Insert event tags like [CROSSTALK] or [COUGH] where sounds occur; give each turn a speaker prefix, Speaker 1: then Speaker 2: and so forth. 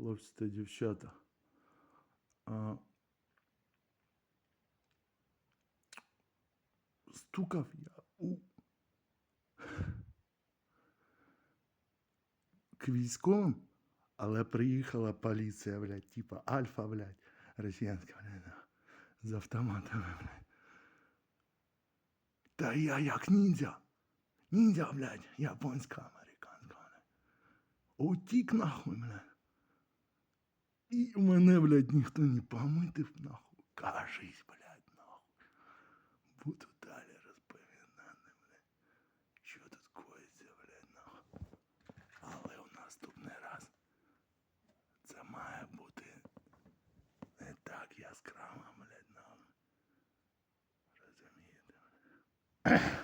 Speaker 1: хлопці та дівчата. А, стукав я у [LAUGHS] к військовим, але приїхала поліція, блядь, типа Альфа, блядь, росіянська, блядь, з автоматами, блядь. Та я як ніндзя. Ніндзя, блядь, японська, американська, блядь. Утік нахуй, блядь. І мене, блядь, ніхто не помитив, нахуй. Кажись, блядь, нахуй. Буду далі розповідати, блядь. Що тут коїться, блядь, нахуй. Але у наступний раз це має бути не так яскраво, блядь, нахуй. Розумієте? блядь?